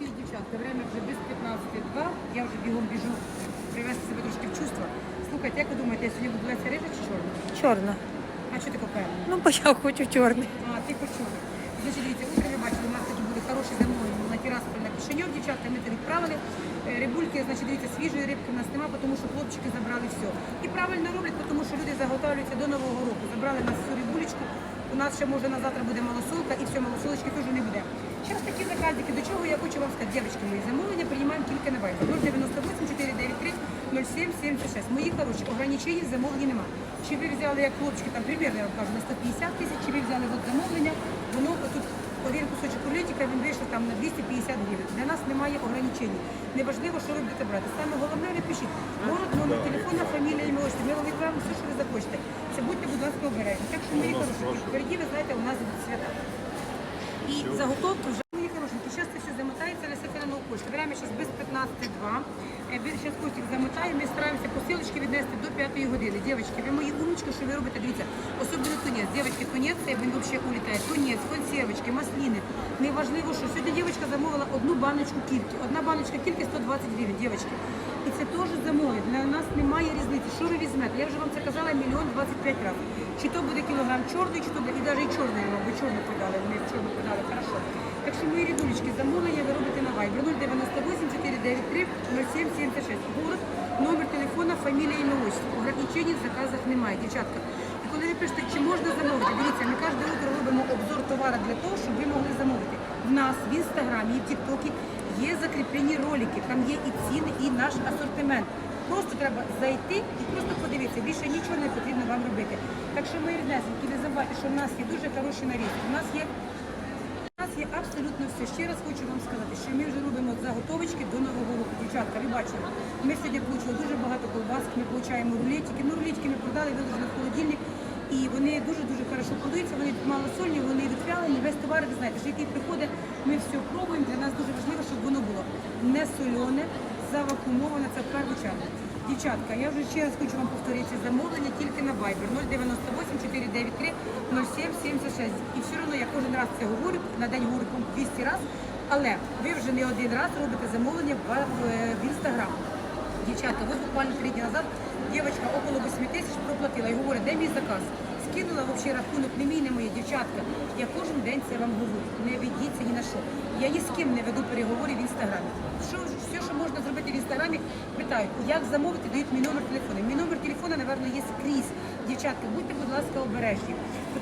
4 дівчатка, время вже без 15.2, я вже бігом біжу привести себе трошки в чувство. Слухайте, як ви думаєте, я сьогодні буду леся риба чи чорна? Чорна. А що таке певно? Ну, бо я хочу чорний. А, ти почула. Значить, дивіться, утро ви бачили, у нас такі були хороші замовлення на Тірасполь на Кишиньов, дівчатка, ми це відправили. Е, Рибульки, значить, дивіться, свіжої рибки в нас нема, тому що хлопчики забрали все. І правильно роблять, тому що люди заготовлюються до Нового року. Забрали нас всю рибулечку. У нас ще може на завтра буде малосолка, і все, малосолочки теж не буде. Зараз такі заказики, до чого я хочу вам сказати, дівчатки мої, замовлення приймаємо тільки на вайбер. 098 493 0776. Мої хороші, ограничень в замовленні нема. Чи ви взяли, як хлопчики, там, примірно, я вам кажу, на 150 тисяч, чи ви взяли от замовлення, воно тут один кусочок рулетика, він вийшов там на 250 гривень. Для нас немає ограничень. Неважливо, що ви будете брати. Саме головне, не пишіть. Город, номер телефона, фамілія, ім'я, отчество. Ми вам відправимо все, що ви захочете. Це будьте, будь ласка, обережні. Так що, мої хороші, впереді, ви знаєте, у нас будуть свята. І заготовки вже мої хорошенькі. Зараз це все замотається, почту. Время зараз без 15.2. Зараз Костік замотає, ми стараємося посилочки віднести до 5 години. Дівчатки, ви мої умнички, що ви робите, дивіться, особливо тунець. Дівчатки, тунець, він взагалі улітає. Тунець, консервочки, масліни. Неважливо, що сьогодні дівчинка замовила одну баночку кільки. Одна баночка кільки 120 гривень, дівчатки. І це теж замовлять. Для нас немає різниці. Що ви візьмете? Я вже вам це казала мільйон 25 разів. Чи то буде кілограм чорний, чи то буде, і навіть чорний, мабуть, чорну подали, вони в чорну подали, хорошо. Так що мої рідулечки, замовлення Viber 098 493 0776. Город, номер телефона, фамілія, ім'я, отчество. Ограничень в заказах немає, дівчатка. І коли ви пишете, чи можна замовити, дивіться, ми кожне утро робимо обзор товару для того, щоб ви могли замовити. В нас в інстаграмі в Тіктокі є закріплені ролики, там є і ціни, і наш асортимент. Просто треба зайти і просто подивитися. Більше нічого не потрібно вам робити. Так що ми ріднесенькі, не забувайте, що в нас є дуже хороші нарізки. У нас є є абсолютно все. Ще раз хочу вам сказати, що ми вже робимо заготовочки до нового року. Дівчатка, ви бачили, ми сьогодні отримали дуже багато колбаски, ми отримуємо рулетики. Ну, рулетики ми продали, виложили в холодильник. І вони дуже-дуже хорошо продаються, вони малосольні, вони відвялені, весь товар, ви знаєте, який приходить, ми все пробуємо. Для нас дуже важливо, щоб воно було не солене, завакумоване, це в першу чергу. Дівчатка, я вже ще раз хочу вам повторити замовлення тільки на Viber 098 493 0776. І все одно я кожен раз це говорю, на день говорю по 200 разів, але ви вже не один раз робите замовлення в, в Instagram. Дівчатка, ви буквально три дні назад дівчатка около 8 тисяч проплатила і говорить, де мій заказ? Скинула взагалі рахунок, не мій, не моє дівчатка. Я кожен день це вам говорю. Не ведіться ні на що. Я ні з ким не веду переговори в інстаграмі. Що все, що можна зробити в інстаграмі, питають, як замовити, дають мій номер телефону. Мій номер телефону, напевно, є скрізь. Дівчатка, будьте, будь ласка, обережні.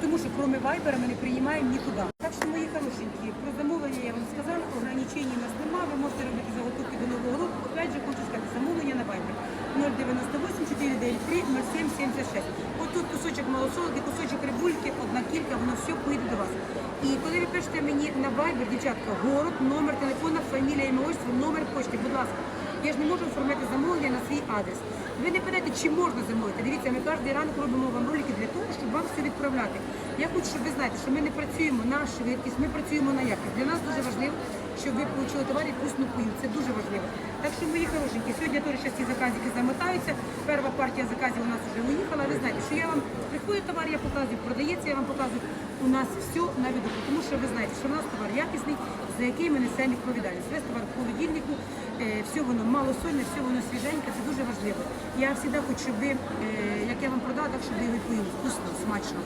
Тому що крім вайбера ми не приймаємо нікуди. Так що, мої хорошенькі, про замовлення я вам сказала, ограничень у нас немає, ви можете робити заготовки до нового року. Опять же, хочу сказати, замовлення на вайбер 098 493 0776. Отут кусочок малосолки, кусочок рибульки, одна кілька, воно все поїде до вас. І коли ви пишете мені на вайбер, дівчатка, город, номер телефона, фамілія, ім'я, отчество, номер почти, будь ласка. Я ж не можу оформити замовлення на свій адрес. Ви не питаєте, чи можна замовити. Дивіться, ми кожен ранок робимо вам ролики для того, щоб вам все відправляти. Я хочу, щоб ви знаєте, що ми не працюємо на швидкість, ми працюємо на якість. Для нас дуже важливо, щоб ви отримали товар вкусну пою. Це дуже важливо. Так що, мої хорошенькі, сьогодні теж ці заказики замотаються. Перша партія заказів у нас вже уїхала. Ви знаєте, що я вам приходить товар, я показую, продається, я вам показую. У нас все на виду, тому що ви знаєте, що в нас товар якісний, за який ми несемо відповідальність. Весь товар в холодильнику, е, все воно малосольне, все воно свіженьке, це дуже важливо. Я завжди хочу, щоб е, як я вам продала, так щоб ви його поїли вкусно, смачно.